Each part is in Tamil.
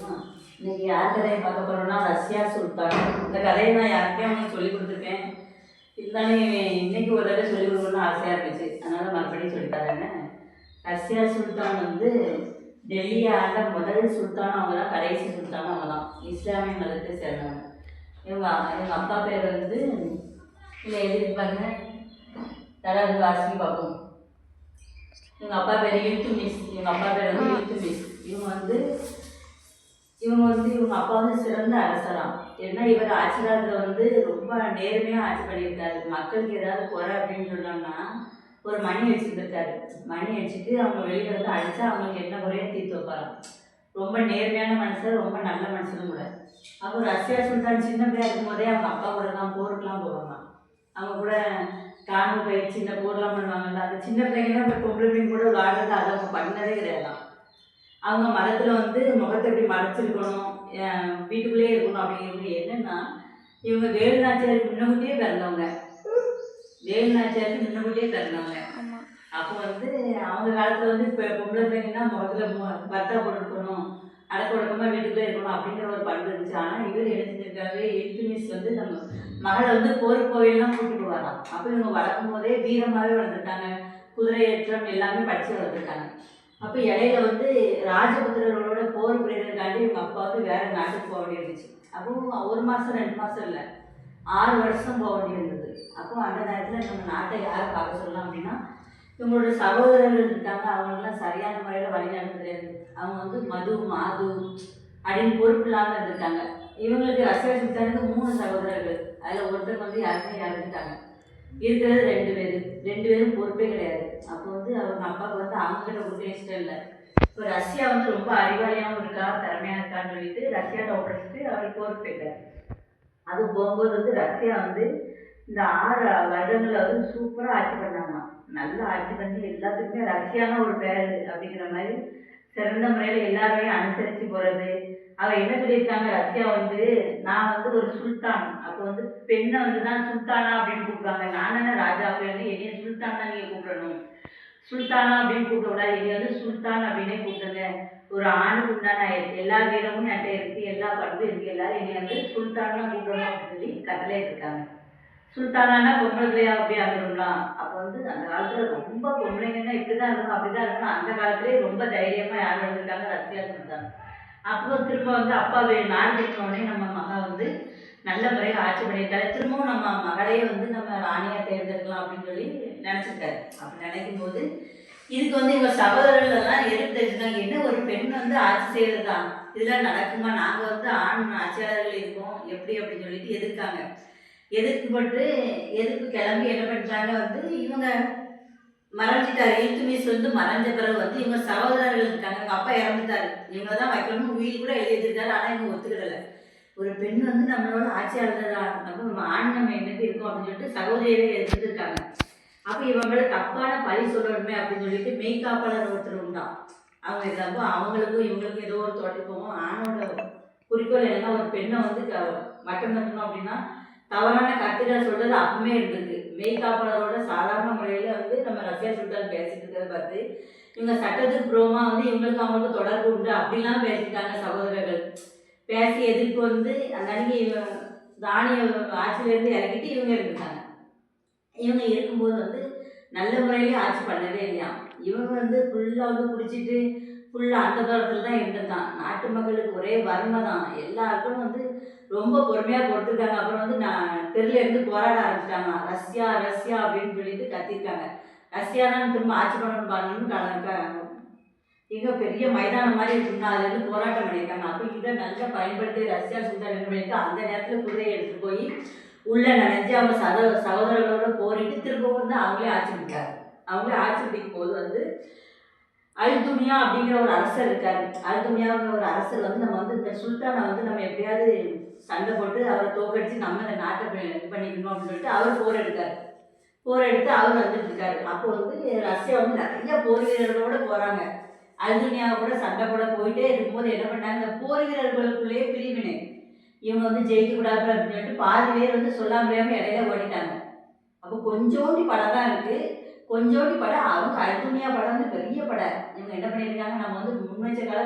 தெரியுமா? இன்னைக்கு யார் கதையை பார்க்க போகிறோன்னா ரஷ்யா சுல்தான். இந்த கதையை நான் யாருக்கே அவங்களுக்கு சொல்லி கொடுத்துருக்கேன். இருந்தாலும் இன்னைக்கு ஒரு தடவை சொல்லி கொடுக்கணும்னு ஆசையாக இருந்துச்சு. அதனால் மறுபடியும் சொல்லித்தரேன்னு ரஷ்யா சுல்தான் வந்து டெல்லி ஆண்ட முதல் சுல்தான் அவங்க தான் கடைசி சுல்தான் அவங்க தான் இஸ்லாமிய மதத்தை சேர்ந்தவங்க. இவங்க எங்கள் அப்பா பேர் வந்து இல்லை எழுதி பாருங்க. தடாது வாசிக்கு பார்ப்போம். எங்கள் அப்பா பேர் மிஸ் எங்கள் அப்பா பேர் வந்து இல்துமிஸ். இவங்க வந்து இவங்க வந்து இவங்க அப்பா வந்து சிறந்த அரசராம். ஏன்னா இவர் ஆட்சி காலத்தில் வந்து ரொம்ப நேர்மையாக ஆட்சி பண்ணியிருக்காரு. மக்களுக்கு ஏதாவது குறை அப்படின்னு சொன்னோம்னா ஒரு மணி வச்சுருந்துருக்காரு மணி வச்சுட்டு அவங்க வெளியில் வந்து அடித்தா அவங்களுக்கு என்ன குறையும் தீர்த்து வைப்பாராம். ரொம்ப நேர்மையான மனுஷர் ரொம்ப நல்ல மனுஷனும் கூட. அப்போ ரஷ்யா சுல்தான் சின்ன பிள்ளையா இருக்கும்போதே அவங்க அப்பா கூட தான் போருக்குலாம் போவாங்க. அவங்க கூட காணும் போய் சின்ன போர்லாம் பண்ணுவாங்கல்ல. அது சின்ன பிள்ளைங்க தான் பொம்பளை கூட விளாடுறது அதை அவங்க பண்ணதே கிடையாதாம். அவங்க மரத்தில் வந்து முகத்தை இப்படி மறைச்சிருக்கணும் வீட்டுக்குள்ளேயே இருக்கணும் அப்படிங்கிறது என்னன்னா இவங்க வேலுநாச்சியாருக்கு முன்னக்கூட்டியே பிறந்தவங்க. வேலுநாச்சியாருக்கு முன்னக்கூட்டியே பிறந்தவங்க. ஆமாம் அப்போ வந்து அவங்க காலத்தில் வந்து இப்போ பொம்பளை பிள்ளைங்கன்னா முகத்தில் மு பத்தா போட்டுருக்கணும் அடக்க ஒடுக்கமாக வீட்டுக்குள்ளே இருக்கணும் அப்படிங்கிற ஒரு பண்பு இருந்துச்சு. ஆனால் இவர் எழுதியிருக்காரு எல்துமிஸ் வந்து நம்ம மகளை வந்து போர் கோவில்லாம் கூட்டிட்டு போவாராம் அப்போ இவங்க வளர்க்கும் போதே வீரமாகவே வளர்ந்துருக்காங்க. குதிரை ஏற்றம் எல்லாமே படித்து வளர்த்துருக்காங்க அப்போ இடையில வந்து ராஜபுத்திரர்களோட போர் புரியறதுக்காண்டி இவங்க அப்பா வந்து வேற நாட்டுக்கு போக வேண்டியிருந்துச்சு. அப்போ ஒரு மாதம் ரெண்டு மாதம் இல்லை. ஆறு வருஷம் போக வேண்டியிருந்தது. அப்போ அந்த நேரத்தில் நம்ம நாட்டை யார் பார்க்க சொல்லலாம் அப்படின்னா இவங்களோட சகோதரர்கள் இருக்காங்க. அவங்களெல்லாம் சரியான முறையில் வழிநடத்த தெரியாது. அவங்க வந்து மது மாது அப்படின்னு பொறுப்பு இல்லாமல் இருந்திருக்காங்க. இவங்களுக்கு ரஷ்யா மூணு சகோதரர்கள். அதில் ஒருத்தர் வந்து யாருமே இறந்துட்டாங்க. இருக்கிறது ரெண்டு பேர். ரெண்டு பேரும் பொறுப்பே கிடையாது. அப்போ வந்து அவங்க அப்பாவுக்கு வந்து அவங்ககிட்ட கொடுக்க இஷ்டம் இல்லை. இப்போ ரஷ்யா வந்து ரொம்ப அறிவாளியாகவும் இருக்கா திறமையாக இருக்கான்னு சொல்லிட்டு ரஷ்யா ஒப்படைச்சிட்டு அவர் போருக்கு அது போகும்போது வந்து ரஷ்யா வந்து இந்த ஆறு வருடங்களில் வந்து சூப்பராக ஆட்சி பண்ணாங்க. நல்லா ஆட்சி பண்ணி எல்லாத்துக்குமே ரஷ்யானா ஒரு பேர் அப்படிங்கிற மாதிரி சிறந்த முறையில் எல்லாருமே அனுசரித்து போகிறது அவ என்ன சொல்லியிருக்காங்க? ரஷ்யா வந்து நான் வந்து ஒரு சுல்தான். அப்போ வந்து பெண்ணை வந்து தான் சுல்தானா அப்படின்னு கூப்பிடுவாங்க. நான் என்ன ராஜா அப்படின்னு என்னைய சுல்தான் தான் நீங்கள் கூப்பிடணும். சுல்தானா அப்படின்னு கூப்பிடக்கூடாது. என்னை வந்து சுல்தான் அப்படின்னே கூப்பிடுங்க. ஒரு ஆணுக்கு உண்டான எல்லா வீரமும் என்கிட்ட இருக்குது எல்லா பண்பும் இருக்குது எல்லாரும் என்னை வந்து சுல்தானா கூப்பிடணும் அப்படின்னு சொல்லி கட்டளை இருக்காங்க சுல்தானா பொம்பளை பிள்ளையா அப்படியே ஆகணும்லாம் அப்போ வந்து அந்த காலத்தில் ரொம்ப பொம்பளைங்கன்னா இப்படிதான் இருக்கணும் அப்படிதான் இருக்கணும். அந்த காலத்துலேயே ரொம்ப தைரியமாக யார் வந்திருக்காங்க ரஷ்யா சுல்தான். அப்போ திரும்ப வந்து அப்பா வே- உடனே நம்ம மகா வந்து நல்ல முறையில் ஆட்சி பண்ணியிருக்காரு. திரும்பவும் நம்ம மகளையே வந்து நம்ம ராணியாக தேர்ந்தெடுக்கலாம் அப்படின்னு சொல்லி நினச்சிருக்காரு. அப்படி நினைக்கும் போது இதுக்கு வந்து இவங்க சகோதரர்கள் எல்லாம் தெரிஞ்சுக்காங்க என்ன ஒரு பெண் வந்து ஆட்சி செய்யறது? தான் இதெல்லாம் நடக்குமா? நாங்கள் வந்து ஆண் ஆட்சியாளர்கள் இருக்கோம். எப்படி அப்படின்னு சொல்லிட்டு எதிர்க்காங்க. எதிர்க்கப்பட்டு எதிர்ப்பு கிளம்பி என்ன பண்ணிட்டாங்க வந்து இவங்க மறைஞ்சிட்டாரு. இல்துமிஸ் வந்து மறைஞ்ச பிறகு வந்து இவங்க சகோதரர்கள் இருக்காங்க இவங்க அப்பா இறந்துட்டாரு. இவங்க தான் வைக்கணும்னு உயிர் கூட எழுதி ஆனால் இவங்க ஒத்துக்கிடல. ஒரு பெண் வந்து நம்மளோட ஆட்சியாளர்களாக தான் நம்ம நம்ம ஆண் நம்ம என்னைக்கு இருக்கோம் அப்படின்னு சொல்லிட்டு சகோதரியவே எழுதிருக்காங்க அப்போ இவங்கள தப்பான பழி சொல்லணுமே அப்படின்னு சொல்லிட்டு மெய்காப்பாளர் ஒருத்தர் உண்டான் அவங்க இதாப்போ அவங்களுக்கும் இவங்களுக்கும் ஏதோ ஒரு தொடர்பு போவோம் ஆணோட குறிக்கோள் எல்லாம் ஒரு பெண்ணை வந்து க மட்டம் தட்டணும் அப்படின்னா தவறான கருத்துக்களை சொல்றது அப்பவுமே இருந்திருக்கு. மெய்காப்பாளரோட சாதாரண முறையில் வந்து நம்ம ரஷ்யா சுல்தான் பேசிட்டு இருக்கிறத பார்த்து இவங்க சட்டத்துக்கு புறமா வந்து இவங்களுக்கு அவங்களுக்கு தொடர்பு உண்டு அப்படிலாம் பேசிட்டாங்க சகோதரர்கள். பேசி எதிர்ப்பு வந்து அந்த இவங்க தானிய ஆட்சியிலேருந்து இறக்கிட்டு இவங்க இருந்துட்டாங்க. இவங்க இருக்கும்போது வந்து நல்ல முறையிலே ஆட்சி பண்ணவே இல்லையா இவங்க வந்து ஃபுல்லாக வந்து குடிச்சிட்டு ஃபுல்லாக அந்த காலத்தில் தான் இருந்திருக்கான். நாட்டு மக்களுக்கு ஒரே வறுமை தான். எல்லாருக்கும் வந்து ரொம்ப பொறுமையாக கொடுத்துருக்காங்க. அப்புறம் வந்து நான் தெருலேருந்து போராட ஆரம்பிச்சிட்டாங்க. ரஷ்யா ரஷ்யா அப்படின்னு சொல்லிட்டு கத்திருக்காங்க. ரஷ்யா தான் திரும்ப ஆட்சி பண்ணணும் பாருங்கன்னு மிக பெரிய மைதானம் மாதிரி இருக்குன்னா அதுலேருந்து போராட்டம் பண்ணியிருக்காங்க. அப்போ இதை நல்லா பயன்படுத்தி ரஷ்யா சுல்தான் என்ன பண்ணியிருக்கா அந்த நேரத்தில் குதிரையை எடுத்துகிட்டு போய் உள்ளே நினைச்சு அவங்க சத சகோதரர்களோட போரிட்டு திரும்பவும் வந்து அவங்களே ஆட்சி பிடிக்காரு அவங்களே ஆட்சி பிடிக்கும் போது வந்து அல்துமியா அப்படிங்கிற ஒரு அரசர் இருக்காரு. அல்துமியாங்கிற ஒரு அரசர் வந்து நம்ம வந்து இந்த சுல்தானை வந்து நம்ம எப்படியாவது சண்டை போட்டு அவரை தோக்கடிச்சு நம்ம இந்த நாட்டை இது பண்ணிக்கணும் அப்படின்னு சொல்லிட்டு அவர் போர் எடுத்தார். போர் எடுத்து அவர் வந்துட்டு இருக்காரு. அப்போ வந்து ரஷ்யா வந்து நிறைய போர் வீரர்களோட போறாங்க. அல்துமியாவை கூட சண்டை போட போயிட்டே இருக்கும்போது என்ன பண்ணாங்க இந்த போர் வீரர்களுக்குள்ளேயே பிரிவினை. இவங்க வந்து ஜெயிக்க கூடாது அப்படின்னு சொல்லிட்டு பாதி பேர் வந்து சொல்லாம முடியாமல் இடையில ஓடிட்டாங்க. அப்போ கொஞ்சோண்டி படம் தான் இருக்கு. கொஞ்சோண்டி படம் அவங்க அல்துமியா படம் வந்து பெரிய படம் இவங்க என்ன பண்ணியிருக்காங்க நம்ம வந்து முன் வச்ச கால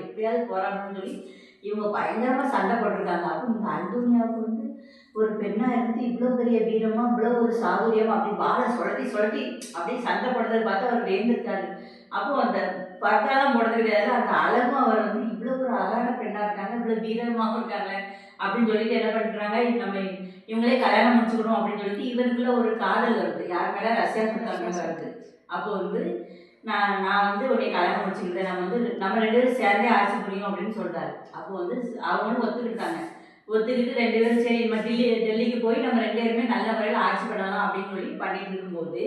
எப்படியாவது போராடணும்னு சொல்லி இவங்க பயங்கரமாக சண்டை போட்டிருக்காங்க. அப்போ இந்த அல்போனியாவுக்கு வந்து ஒரு பெண்ணாக இருந்து இவ்வளோ பெரிய வீரமாக இவ்வளோ ஒரு சாதுரியமாக அப்படி வாழை சுழட்டி சுழட்டி அப்படியே சண்டை போடுறதை பார்த்து அவர் வேந்திருக்காரு அப்போ அந்த பட்டாலாம் போடுறது கிடையாது அந்த அழகும் அவர் வந்து இவ்வளோ ஒரு அழகான பெண்ணாக இருக்காங்க இவ்வளோ வீரமாகவும் இருக்காங்க அப்படின்னு சொல்லிட்டு என்ன பண்ணுறாங்க நம்ம இவங்களே கல்யாணம் முடிச்சுக்கணும் அப்படின்னு சொல்லிட்டு இவருக்குள்ள ஒரு காதல் வருது. யார் மேலே ரஷ்யா சுல்தான் வருது அப்போ வந்து நான் நான் வந்து உடைய கல்யாணம் முடிச்சுக்கிட்டேன் நம்ம வந்து நம்ம ரெண்டு பேரும் சேர்ந்தே ஆட்சி புரியும் அப்படின்னு சொல்றாரு. அப்போ வந்து அவங்களும் ஒத்துக்கிட்டாங்க. ஒத்துக்கிட்டு ரெண்டு பேரும் சரி நம்ம டெல்லி டெல்லிக்கு போய் நம்ம ரெண்டு பேருமே நல்ல முறையில் ஆட்சி பண்ணலாம் அப்படின்னு சொல்லி பண்ணிட்டு இருக்கும்போது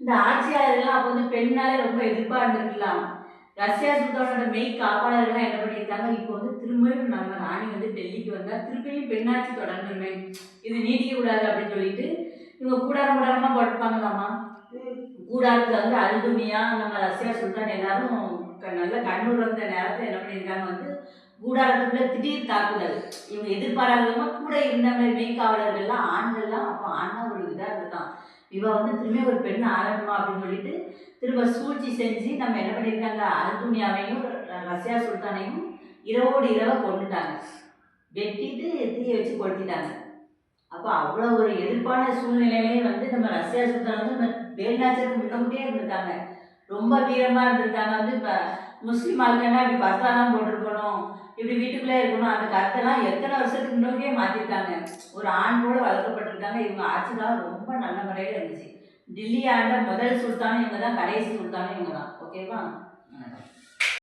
இந்த ஆட்சியாளர்கள்லாம் அப்போ வந்து பெண்ணாலே ரொம்ப எதிர்ப்பாக இருந்திருக்கலாம். ரஷ்யா சுல்தானோட மெய் காப்பாளர்கள்லாம் என்ன பண்ணியிருக்காங்க? இப்போ வந்து திரும்பவும் நம்ம ராணி வந்து டெல்லிக்கு வந்தால் திருப்பியும் பெண்ணாட்சி தொடரணுமே. இது நீடிக்க கூடாது அப்படின்னு சொல்லிட்டு இவங்க கூடாரம் கூடாரமாக படுப்பாங்களாமா கூடாரத்தில் வந்து அல்துமியா நம்ம ரஷ்யா சுல்தான் எல்லாரும் நல்ல கண்ணூர் வந்த நேரத்தில் என்ன பண்ணியிருக்காங்க வந்து கூடாரத்துக்குள்ள திடீர் தாக்குதல். இவங்க எதிர்பாராதமா கூட இருந்தவங்க மெய்காவலர்கள்லாம் ஆண்கள்லாம் அப்போ ஆண்னா ஒரு இதாக இருக்கான் இவ வந்து திரும்பி ஒரு பெண் ஆரம்பமா அப்படின்னு சொல்லிட்டு திரும்ப சூழ்ச்சி செஞ்சு நம்ம என்ன பண்ணியிருக்காங்க? அல்துமியாவையும் ரஷ்யா சுல்தானையும் இரவோடு இரவை கொண்டுட்டாங்க வெட்டிட்டு தீயை வச்சு கொளுத்திட்டாங்க. அப்போ அவ்வளோ ஒரு எதிர்ப்பான சூழ்நிலையிலே வந்து நம்ம ரஷ்யா சுல்தான் வந்து நம்ம வேல்நாச்சருக்கு இருந்திருக்காங்க. ரொம்ப வீரமாக இருந்திருக்காங்க. வந்து இப்போ முஸ்லீம் ஆளுக்கன்னா இப்படி பஸ்தாலாம் போட்டிருக்கணும்? இப்படி வீட்டுக்குள்ளே இருக்கணும். அந்த கருத்தெல்லாம் எத்தனை வருஷத்துக்கு முன்னாடியே மாற்றிருக்காங்க ஒரு ஆண் போல வளர்க்கப்பட்டிருக்காங்க. இவங்க ஆட்சி காலம் ரொம்ப நல்ல முறையில் இருந்துச்சு. டில்லி ஆண்ட முதல் சுல்தானும் இவங்க தான் கடைசி சுல்தானும் இவங்க தான். ஓகேவா?